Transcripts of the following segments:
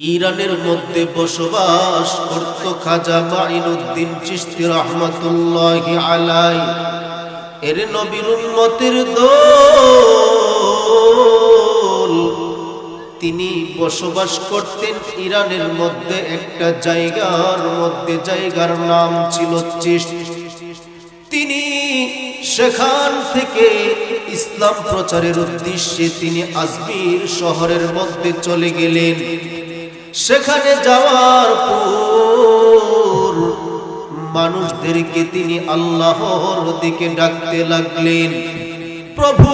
ইরানের মধ্যে বসবাস করত খাজা মাইনুদ্দিন চিস্তি রহমতুল্লাহ আলাই এর নবীর উম্মতের দোল। তিনি বসবাস করতেন ইরানের মধ্যে একটা জায়গার মধ্যে, জায়গার নাম ছিল তিনি সেখান থেকে ইসলাম প্রচারের উদ্দেশ্যে তিনি আজমির শহরের মধ্যে চলে গেলেন। সেখানে যাওয়ার পর মানুষদেরকে তিনি আল্লাহর দিকে ডাকতে লাগলেন। প্রভু,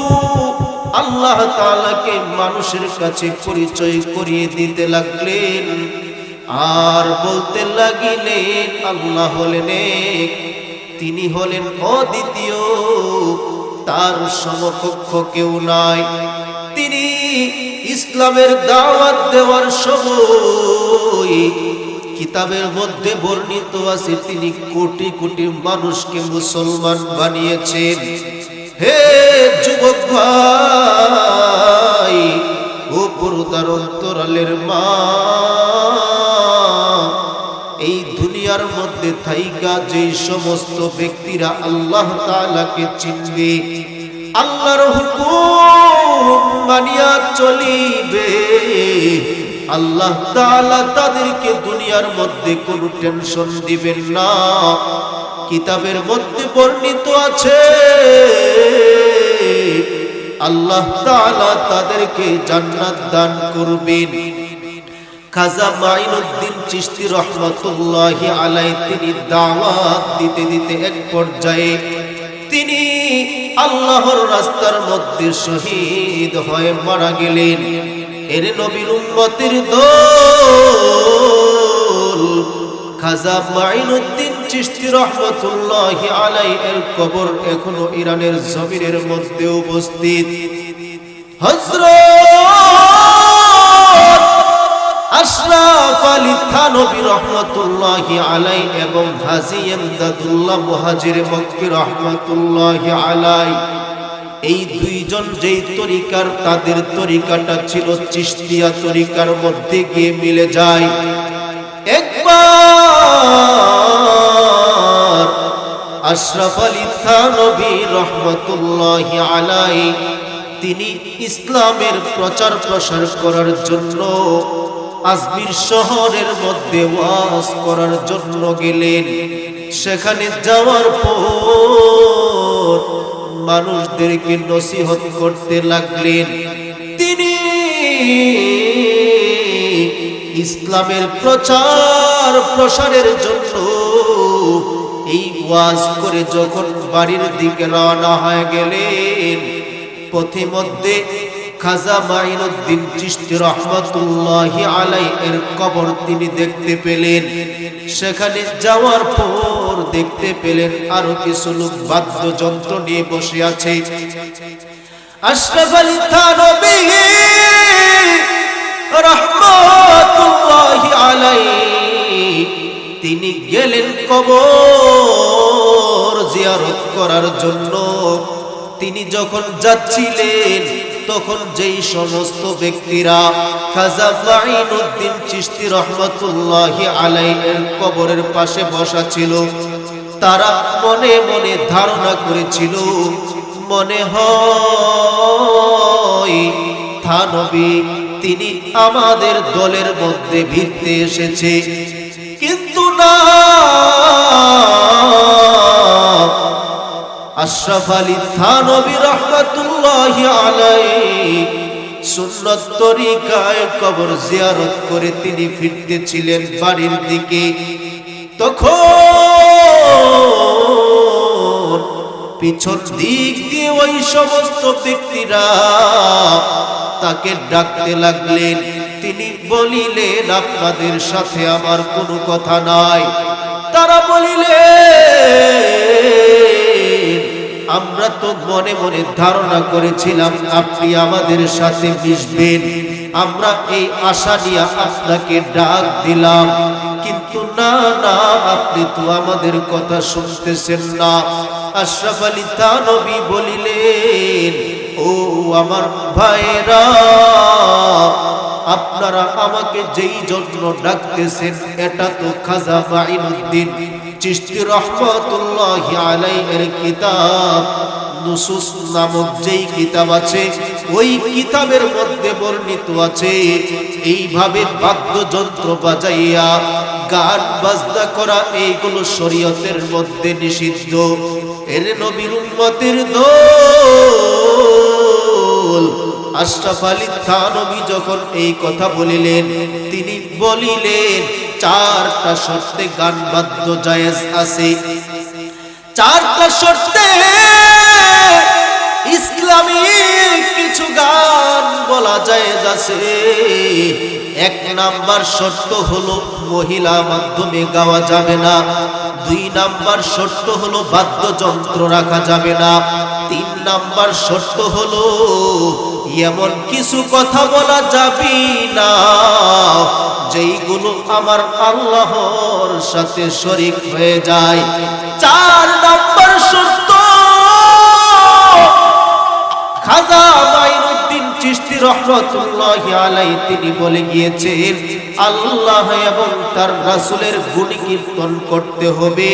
আল্লাহ তাআলাকে মানুষের কাছে পরিচয় করিয়ে দিতে লাগলেন। আর বলতে লাগিলেন, আল্লাহ হলেন এক, তিনি হলেন অদ্বিতীয়, তার সমকক্ষ কেউ নাই। তিনি ইসলামের দাওয়াত দেওয়ার সময় কিতাবের মধ্যে বর্ণিত আছে, তিনি কোটি কোটি মানুষকে মুসলমান বানিয়েছেন। হে যুবক ভাই, ও পরদার অন্তরালের মা, এই দুনিয়ার মধ্যে থাইকা যে সমস্ত ব্যক্তিরা আল্লাহ তালাকে চিনবে আল্লাহর হুকুম মানিয়া চলিবে। আল্লাহ তাআলা তাদেরকে দুনিয়ার মধ্যে কোনো টেনশন দিবেন না। কিতাবের মধ্যে বর্ণিত আছে, আল্লাহ তাআলা তাদেরকে জান্নাত দান করবেন। খাজা মাইনুদ্দিন চিশতি রহমতুল্লাহ আলাই তিনি দাওয়াত দিতে দিতে এক পর্যায়ে তিনি আল্লাহর রাস্তার মধ্যে শহীদ হয়ে মারা গেলেন। এর নবীর উম্মতের দোল খাজা মাইনুদ্দিন চিশতি রহমতুল্লাহ আলাই এর কবর এখনও ইরানের জমিনের মধ্যে উপস্থিত। হযরত আলী থানবী এবং এই দুইজন যেই তরিকার, তাদের তরিকাটা ছিল তরিকার মধ্যে গিয়ে মিলে যায়। একবার আশরাফ আলী থানবী রহমতুল্লাহি আলাই, তিনি ইসলামের প্রচার প্রসার করার জন্য আজমির শহরের মধ্যে ওয়াজ করার জন্য গেলেন। সেখানে যাওয়ার পর মানুষদেরকে নসিহত করতে লাগলেন। তিনি ইসলামের প্রচার প্রসারের জন্য এই ওয়াজ করে যখন বাড়ির দিকে রওনা হয়ে গেলেন, পথে মধ্যে খাজা মাইনুদ্দিন চিশতি রহমতুল্লাহি আলাই এর কবর তিনি দেখতে পেলেন। সেখানে যাওয়ার পর দেখতে পেলেন আরও কিছু লোক বাদ্যযন্ত্র নিয়ে বসে আছে। আলাই তিনি গেলেন কবর জিয়ারত করার জন্য। তিনি যখন যাচ্ছিলেন, তখন যেই সমস্ত ব্যক্তিরা খাজা মাইনুদ্দিন চিশতি রহমতুল্লাহি আলাইহির কবরের পাশে বসা ছিল, তারা মনে মনে ধারণা করেছিল, মনে হয় থানবী তিনি আমাদের দলের মধ্যে ভিড়তে এসেছে। কিন্তু না। আশরাফ আলী থানবী রহমাতুল্লাহি আলাইহি সুন্নত তরিকায় কবর জিয়ারত করে তিনি ফিরতেছিলেন বাড়ির দিকে। তখন পিছন দিক দিয়ে ওই সমস্ত ব্যক্তিরা তাকে ডাকতে লাগলেন। তিনি বলিলেন, আপনাদের সাথে আমার কোনো কথা নাই। তারা বলিলেন আমরা তো মনে মনে ধারণা করেছিলাম, আপনি আমাদের সাথে মিশবেন। আমরা এই আশা নিয়ে আপনাকে ডাক দিলাম। কিন্তু না না, আপনি তো আমাদের কথা শুনতেছেন না। আশরাফ আলী তানবী বলিলেন, ও আমার ভাইরা আপনারা আমাকে যেই জন্য ডাকতেছেন, এটা তো খাজা মাইনুদ্দিন চিশতি রহমতুল্লাহ আলাইহির কিতাব, নুসুস নামক যেই কিতাব আছে, ওই কিতাবের মধ্যে বর্ণিত আছে, এইভাবে বাদ্যযন্ত্র বাজাইয়া গান বাজনা করা, এইগুলো শরীয়তের মধ্যে নিষিদ্ধ। এর নবীর উম্মতের দোল আশরাফ আলী থানবী যখন এই কথা বলিলেন, তিনি বলিলেন, চারটা শর্তে গান বাদ্য জায়েজ আছে। চারটা শর্তে ইসলামী কিছু গান বলা যায় আছে। এক নাম্বার শর্ত হলো মহিলা মাধ্যমে গাওয়া যাবে না। দুই নাম্বার শর্ত হলো বাদ্যযন্ত্র রাখা যাবে না। তিন নাম্বার সত্য হলো, এমন কিছু কথা বলা যাবি না। যেইগুলো আমার আল্লাহর সাথে শরিক হয়ে যায়। চার নাম্বার সত্য। খাজা রহমতুল্লাহ রহমতুল্লাহি আলাই তিনি বলে গিয়েছেন, আল্লাহ এবং তার রাসুলের গুণ কীর্তন করতে হবে।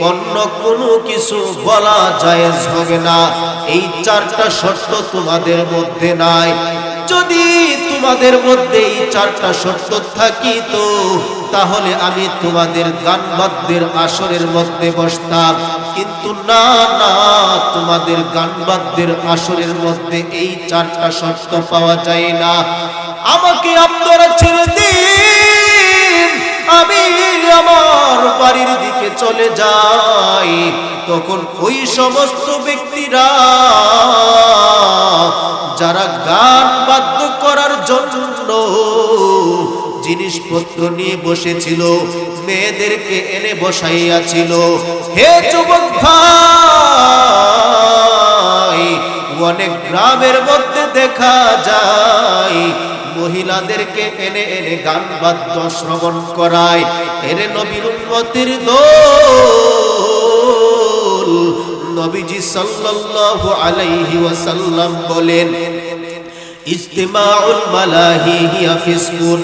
অন্য কোনো কিছু বলা জায়েজ হবে না। এই চারটা শর্ত তোমাদের মধ্যে নাই। যদি তোমাদের মধ্যে এই চারটা শর্ত থাকিত তাহলে আমি তোমাদের গান বাদ্যের আসরের মধ্যে বসতাম। কিন্তু না না, তোমাদের গান বাদ্যের আসরের মধ্যে এই চারটা শর্ত পাওয়া যায় না। আমাকে আপনারা ছেড়ে দিন, আমি আমার বাড়ির দিকে চলে যাই। তখন ওই সমস্ত ব্যক্তিরা, যারা গান জন্য জিনিসপত্র নিয়ে বসেছিল, মেয়েদেরকে এনে বসাইয়াছিল। হে যুবক ভাই, অনেক গ্রামের মধ্যে দেখা যায়, মহিলাদেরকে এনে এনে গান বাদ্য শ্রবণ করায়। এনে নবীর উন্নতির নবীজি সাল্লাল্লাহু আলাইহি ওয়াসাল্লাম বলেন ইজতিমাউল মালাহি হিয়া ফিসকুন,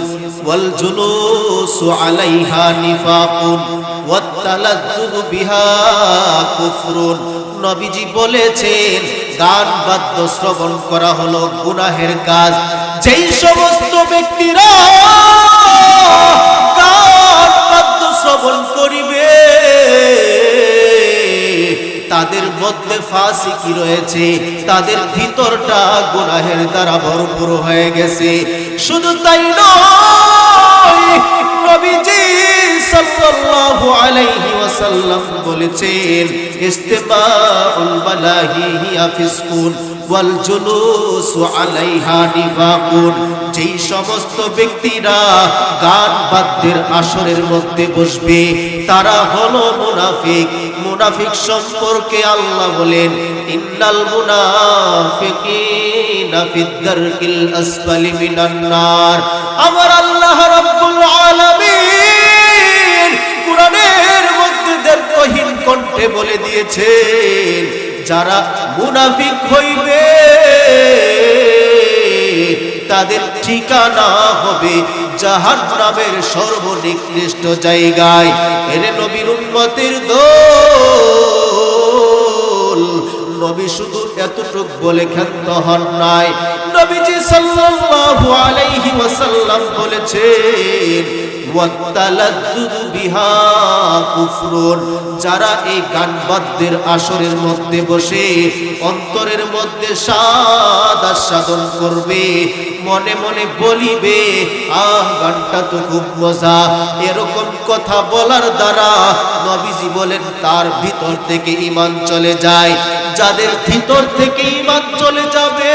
ওয়াল জুলুসু আলাইহা নিফাকুন ওয়াত তালাজ্জুবু বিহা কুফরুন। নবীজি বলেছেন গান বাদ্য শ্রবণ করা হলো গুনাহের কাজ। যেই সমস্ত ব্যক্তিরা গান বাদ্য শ্রবণ করিবে তাদের মধ্যে ফাসিকি রয়েছে। তাদের ভিতরটা গুনাহের দ্বারা ভরপুর হয়ে গেছে। শুধু তাই নয়, নবীজি সাল্লাল্লাহু আলাইহি ওয়াসাল্লাম বলেছেন, ইস্তিমাউল বালাহি ওয়াল জুলুসু আলাইহা নিফাকুন। যেই সমস্ত ব্যক্তিরা গান বাদ্যের আসরের মধ্যে বসবে, তারা হলো মুনাফিক। মুনাফিক সম্পর্কে আল্লাহ বলেন, ইন্নাল মুনাফিকিনা ফিদ দারকিল আসফালি মিনান নার। আমার আল্লাহ রাব্বুল আলামিন কুরআনের মধ্যে দীর্ঘহীন কণ্ঠে বলে দিয়েছেন, যারা মুনাফিক হইবে, তাদের ঠিকানা হবে জাহান নামের সর্বনিকৃষ্ট জায়গায়। এর নবীর উন্মতের দোল নবী শুধু এতটুক বলে ক্ষান্ত হন নাই। নবীজি সাল্লাল্লাহু আলাইহি ওয়াসাল্লাম বলেছেন যারা এই গান বাদ্যের আসরের মধ্যে বসে, অন্তরের মধ্যে আস্বাদন করবে, মনে মনে বলিবে, আহ, গানটা তো খুব মজা। এরকম কথা বলার দ্বারা নবীজি বলেন, তার ভিতর থেকে ইমান চলে যায়। যাদের ভিতর থেকে ইমান চলে যাবে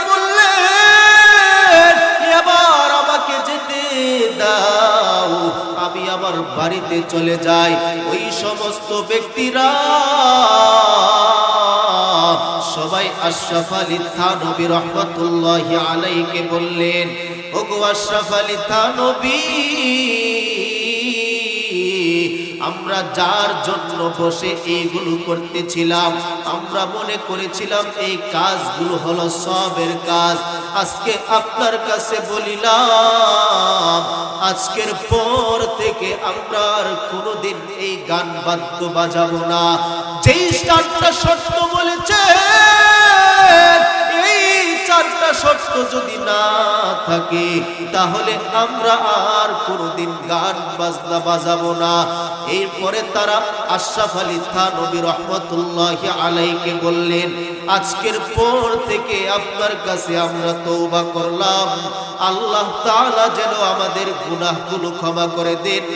বাড়িতে চলে যাই ওই সমস্ত ব্যক্তিরা সবাই আশরাফ আলী থানবী রহমতুল্লাহ আলাইকে বললেন, ওগো আশরাফ আলী থানবী, আমরা যার জন্য বসে এইগুলো করতেছিলাম, আমরা মনে করেছিলাম এই কাজগুলো হলো সবের কাজ। আজকে আপনার কাছে বলিলাম, আজকের পর থেকে আমরা আর কোনোদিন এই গান বাদ্য বাজাবো না। যেই স্টারটা সত্য বলেছে, এই চারটা শর্ত যদি না থাকে, তাহলে আমরা আর কোনোদিন গান বাজনা বাজাবো না। এরপরে তারা আশরাফ আলী থানবী রহমতুল্লাহ আলাইকে বললেন, আজকের পর থেকে আপনার কাছে আমরা তৌবা করলাম। আল্লাহ তাআলা যেন আমাদের গুনাহগুলো ক্ষমা করে দেন।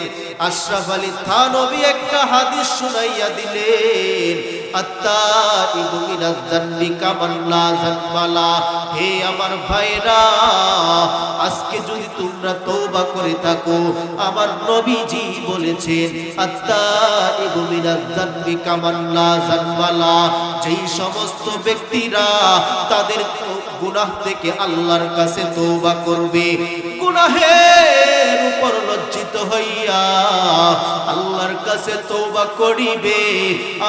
আশরাফ আলী থানবী একটা হাদিস শুনাইয়া দিলেন আত্তাইবু মিনাজ জান্বি কামান লা হে আমার ভাইরা, আজকে যদি তোমরা তোবা করে থাকো, আমার নবীজি বলেছেন, আত্মা যেই সমস্ত ব্যক্তিরা তাদের গুনাহ থেকে আল্লাহর কাছে তোবা করবে গুনাহের উপর লজ্জিত হইয়া আল্লাহর কাছে তওবা করিবে,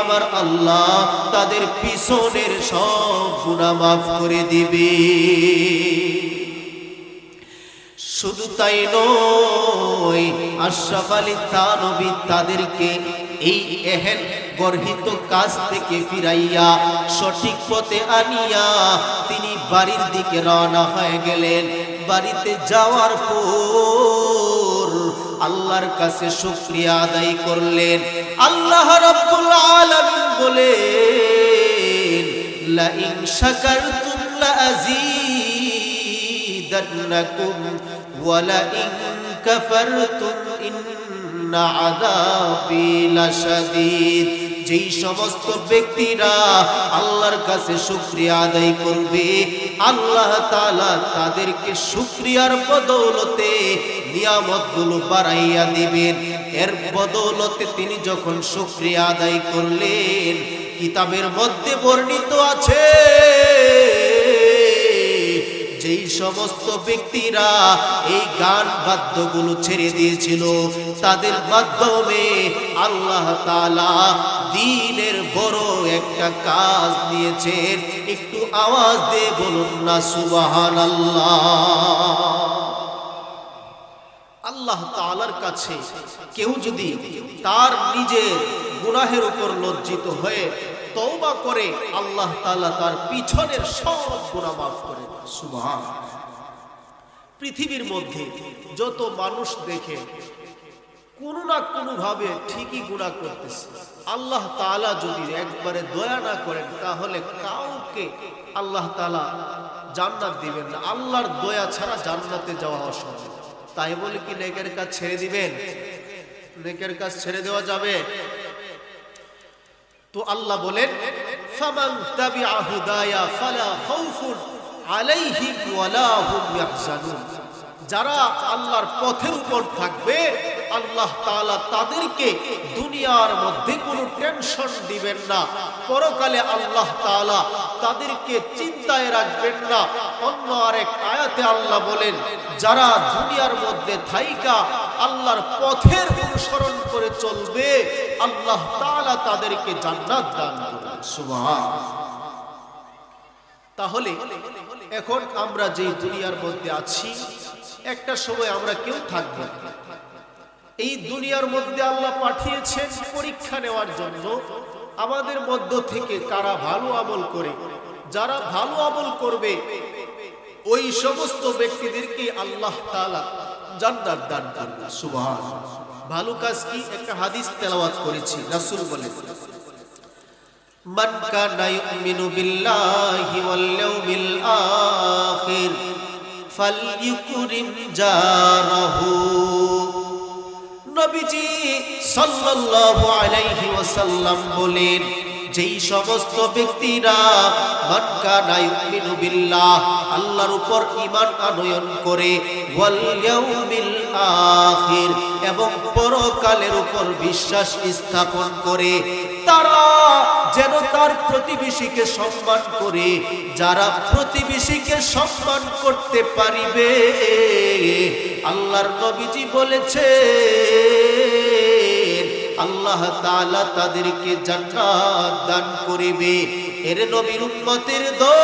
আমার আল্লাহ তাদের পিছনের সব গুনাহ মাফ করে দিবে। শুধু তাই নয়, আশরাফ আলী তানবী তাদেরকে এই এহেন গর্হিত কাজ থেকে ফিরাইয়া সঠিক পথে আনিয়া তিনি বাড়ির দিকে রওনা হয়ে গেলেন। বাড়িতে যাওয়ার পর আল্লাহর কাছে শুক্রিয়া আদায় করলেন। আল্লাহ রাব্বুল আলামিন বলেন লা ইন শাকারতুম লা আযীদান্নাকুম ওয়া লা ইন কাফারতুম ইন্না আযাবি লাশাদীদ। যেই সমস্ত ব্যক্তিরা আল্লাহর কাছে শুক্রিয়া আদায় করবে, আল্লাহ তাআলা তাদেরকে শুক্রিয়ার বদৌলতে নিয়ামতগুলো বাড়াইয়া দিবেন। এর বদৌলতে তিনি যখন শুক্রিয়া আদায় করলেন, কিতাবের মধ্যে বর্ণিত আছে যেই সমস্ত ব্যক্তিরা এই গান বাদ্যগুলো ছেড়ে দিয়েছিল, তাদের মাধ্যমে আল্লাহ তালা দিনের বড় একটা কাজ নিয়েছেন একটু আওয়াজ দিয়ে বলুন না সুবাহান আল্লাহ তাআলার কাছে কেউ যদি তার নিজের গুনাহের উপর লজ্জিত হয়ে তওবা করে, আল্লাহ তালা তার পিছনের সব গুনাহ মাফ করে। সুবহান পৃথিবীর মধ্যে যত মানুষ দেখে, কোনো না কোনো ভাবে ঠিকই গুণা করতেছে। আল্লাহ তাআলা যদি একবারে দয়া না করেন, তাহলে কাউকে আল্লাহ তাআলা জান্নাত দিবেন না। আল্লাহর দয়া ছাড়া জান্নাতে যাওয়া অসম্ভব। তাই বলে কি নেকের কাজ ছেড়ে দিবেন? নেকের কাজ ছেড়ে দেওয়া যাবে? তো আল্লাহ বলেন, ফামান তাবিআ হুদায়া ফালা খাউফুন আলাইহিম ওয়ালা হুম ইয়াহজানুন। যারা আল্লাহর পথের উপর থাকবে আল্লাহ তাআলা তাদেরকে দুনিয়ার মধ্যে কোনো টেনশন দিবেন না। পরকালে আল্লাহ তাআলা তাদেরকে চিন্তায় রাখবেন না। অন্য আরেক আয়াতে আল্লাহ বলেন, যারা দুনিয়ার মধ্যে থাইকা আল্লাহর পথের অনুসরণ করে চলবে, আল্লাহ তাআলা তাদেরকে জান্নাত দান করবেন তাহলে এখন আমরা যেই দুনিয়ার মধ্যে আছি, একটা সময় আমরা কেউ থাকব। এই দুনিয়ার মধ্যে আল্লাহ পাঠিয়েছেন পরীক্ষা নেওয়ার জন্য। আমাদের মধ্য থেকে কারা ভালো আমল করে, যারা ভালো আমল করবে, ওই সমস্ত ব্যক্তিদেরকে আল্লাহ তালা জান্নাত দান করবে। সুবাহ ভালো কাজ কি? একটা হাদিস তেলাওয়াত করেছি, রাসূল বলে, মান কানা ইউমিনু বিল্লাহি ওয়াল ইয়াউমিল আখির জারাহু। নবীজি সাল্লাল্লাহু আলাইহি ওয়াসাল্লাম বলেন যেই সমস্ত ব্যক্তিরা মান কানা ইউমিনু বিল্লাহ, আল্লাহর উপর ঈমান আনয়ন করে, ওয়াল ইয়াউমিল আখির, এবং পরকালের উপর বিশ্বাস স্থাপন করে, তারা যেন তার প্রতিবেশীকে সম্মান করে, যারা প্রতিবেশীকে সম্মান করতে পারিবে, আল্লাহর নবীজি বলেছে আল্লাহ তাআলা তাদেরকে জান্নাত দান করিবে। এর নবীর উম্মতের দল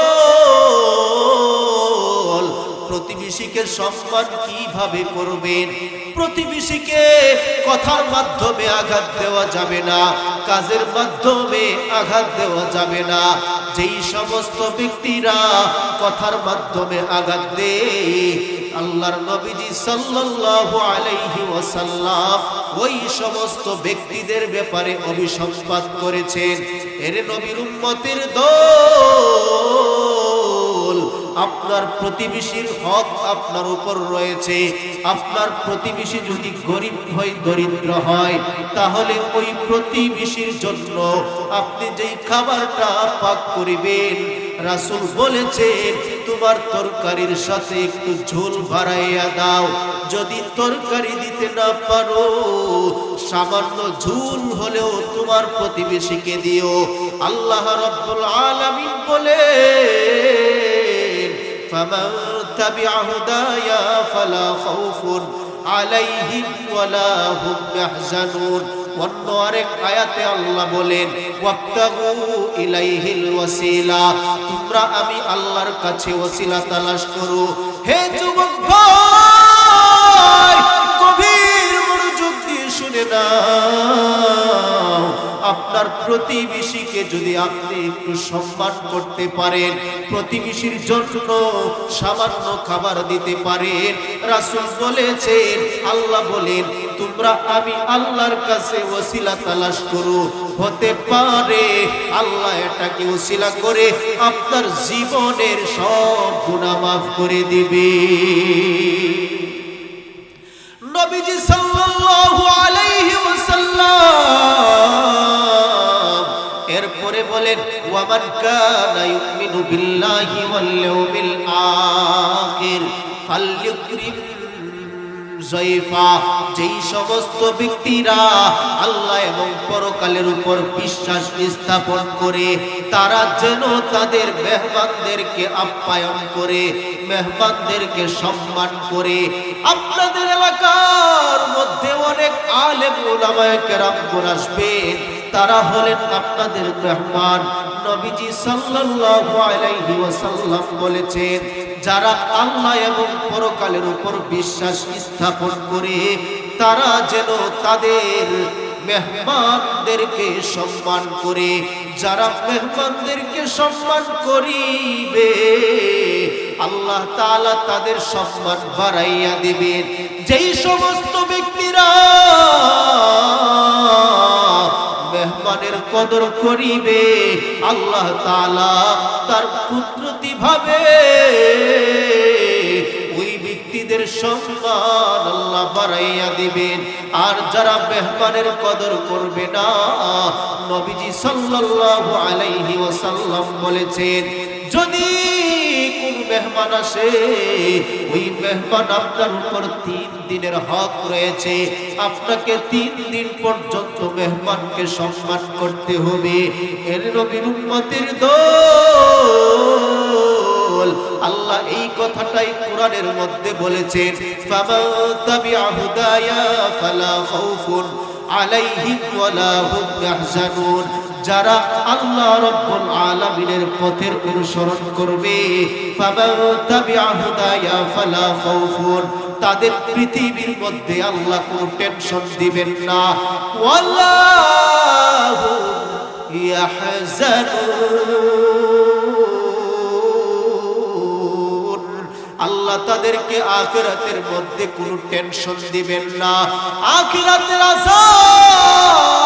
প্রতিবেশীকে সম্মান কীভাবে করবেন? প্রতিবেশীকে কথার মাধ্যমে আঘাত দেওয়া যাবে না, কাজের মাধ্যমে আঘাত দেওয়া যাবে না। যেই সমস্ত ব্যক্তিরা কথার মাধ্যমে আঘাত দেয় আল্লাহর নবীজি সাল্লাল্লাহু আলাইহি ওয়াসাল্লাম ওই সমস্ত ব্যক্তিদের ব্যাপারে অভিসম্পাদ করেছেন। এর নবীর উম্মতের দল আপনার প্রতিবেশীর হক আপনার উপর রয়েছে। আপনার প্রতিবেশী যদি গরিব হয়, দরিদ্র হয়, তাহলে ওই প্রতিবেশীর জন্য আপনি যেই খাবারটা পাক করিবেন রাসূল বলেছেন তোমার তরকারির সাথে একটু ঝোল বাড়াইয়া দাও যদি তরকারি দিতে না পারো সামান্য ঝুল হলেও তোমার প্রতিবেশীকে দিও আল্লাহ রাব্বুল আলামিন বলে فمن تبع هدايا فلا خوف عليهم ولا هم يحزنون অন্য আরেক আয়াতে আল্লাহ বলেন ইলাইহিল ওয়াসিলা, তোমরা আমি আল্লাহর কাছে ওসিলা তালাশ করো। হে যুবক ভাই শুনে নাও, আপনার প্রতিবেশীকে যদি আপনি একটু সম্মান করতে পারেন, প্রতিবেশীর জন্য সামান্য খাবার দিতে পারেন। রাসূল বলেছেন, আল্লাহ বলেন, তোমরা আমি আল্লাহর কাছে ওসিলা তালাশ করো। হতে পারে আল্লাহ এটাকে ওসিলা করে আপনার জীবনের সব গুনাহ মাফ করে দিবে। নবীজি বলেন كان يؤمن بالله واليوم الآخر فليكرم যেই সমস্ত ব্যক্তিরা আল্লাহ এবং পরকালের উপর বিশ্বাস স্থাপন করে, তারা যেন তাদের মেহমানদেরকে আপ্যায়ন করে মেহমানদেরকে সম্মান করে আপনাদের এলাকার মধ্যে অনেক আলেম ওলামায়ে কেরামগণ আসবেন তারা হলেন আপনাদের মেহমান। নবীজি সাল্লাল্লাহু আলাইহি ওয়াসাল্লাম বলেছেন, যারা আল্লাহ এবং পরকালের উপর বিশ্বাস স্থাপন করে, তারা যেন তাদের মেহমানদেরকে সম্মান করে। যারা মেহমানদেরকে সম্মান করিবে আল্লাহ তালা তাদের সম্মান বাড়াইয়া দিবেন। যেই সমস্ত ব্যক্তিরা মেহমানের কদর করিবে, আল্লাহ তালা তার কুদরতি ভাবে ওই ব্যক্তিদের সম্মান আল্লাহ বাড়াইয়া দিবেন। আর যারা মেহমানের কদর করবে না, নবীজি সাল্লাল্লাহু আলাইহি ওয়াসাল্লাম বলেছেন, যদি মেহমান আসে, ওই মেহমান আপনার উপর তিন দিনের হক রয়েছে। আপনাকে তিন দিন পর্যন্ত মেহমানকে সম্মান করতে হবে। এর নবীর উম্মতের দল। আল্লাহ এই কথাটাই কোরআনের মধ্যে বলেছেন ফালা আলাইহিম ওয়ালা হুম ইয়াহজানুন। যারা আল্লাহ রব্বুল আলামিনের পথের অনুসরণ করবে তাদের পৃথিবীর মধ্যে আল্লাহ কোনো টেনশন দিবেন না। আল্লাহ তাদেরকে আখিরাতের মধ্যে কোনো টেনশন দিবেন না। আখিরাতের আযাব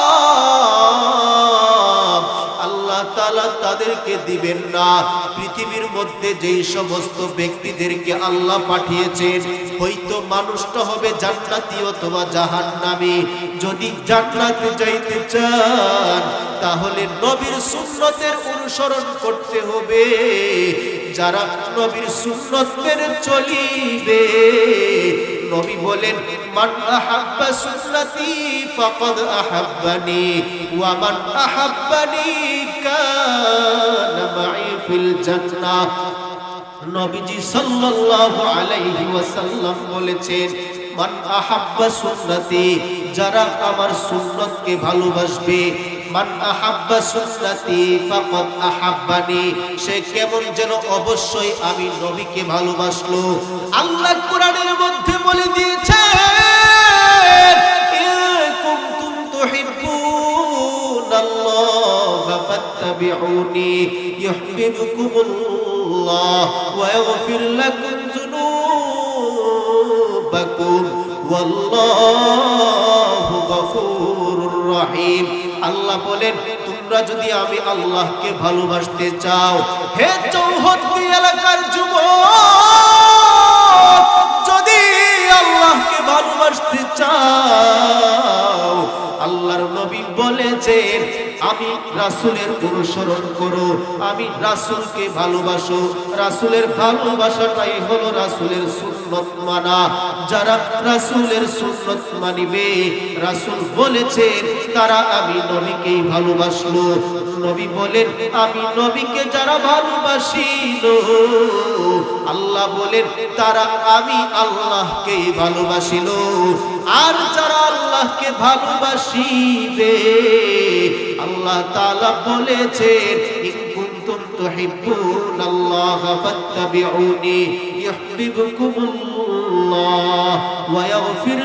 তাদেরকে দিবেন না। পৃথিবীর মধ্যে যেই সমস্ত ব্যক্তিদেরকে আল্লাহ পাঠিয়েছেন, হয়তো মানুষটা হবে জান্নাতি অথবা জাহান্নামী। যদি জান্নাতে যাইতে চান, তাহলে নবীর সুন্নতের অনুসরণ করতে হবে। যারা নবীর সুন্নত মেনে চলিবে, নবী বলেন মান আহাব্বা সুন্নতি ফাকাদ আহাব্বানি, ওয়া মান আহাব্বানি কানা মাই ফিল জান্নাহ নবীজি সাল্লাল্লাহু আলাইহি ওয়াসাল্লাম বলেছেন, মান আহাব্বা সুন্নতি, যারা আমার সুন্নতকে ভালোবাসবে মান আহাব্বা সুন্নতি ফাকাদ আহাব্বানি, সে কেমন যেন অবশ্যই আমি নবীকে ভালোবাসলো। আল্লাহ কোরআনের মধ্যে বলে তুহিব্বুনাল্লাহ ফাত্তাবিউনি ইউহিব্বুকুমুল্লাহ ওয়া ইয়াগফির লাকুম যুনুবাকুম, ওয়াল্লাহু গফুরুর রহিম। আল্লাহ বলেন, তোমরা যদি আমি আল্লাহকে ভালোবাসতে চাও, হে চৌহদ্দি এলাকার যুব যদি আল্লাহকে ভালোবাসতে চাও, আল্লাহর নবী বলেছেন আমি রাসূলের অনুসরণ করো, আমি রাসুলকে ভালোবাসো। রাসুলের ভালোবাসাটাই হলো রাসুলের সুন্নত মানা। যারা রাসুলের সুন্নত মানিবে, রাসুল বলেছেন, তারা আমি নবীকেই ভালোবাসলো। নবী বলেন, আমি নবীকে যারা ভালোবাসিল, আল্লাহ বলেন, তারা আমি আল্লাহকেই ভালোবাসিল। আর যারা আল্লাহকে ভালোবাসিবে, আল্লাহ কুনতুম তুহিব্বুনাল্লাহ ফাত্তাবিউনি, ইউহিব্বুকুমুল্লাহ ওয়া ইয়াগফির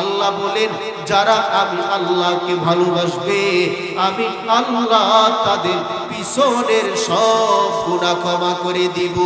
আল্লাহ বলেন, যারা আমি আল্লাহকে ভালোবাসবে, আমি আল্লাহ তাদের পিছনের সব গুণা ক্ষমা করে দিব।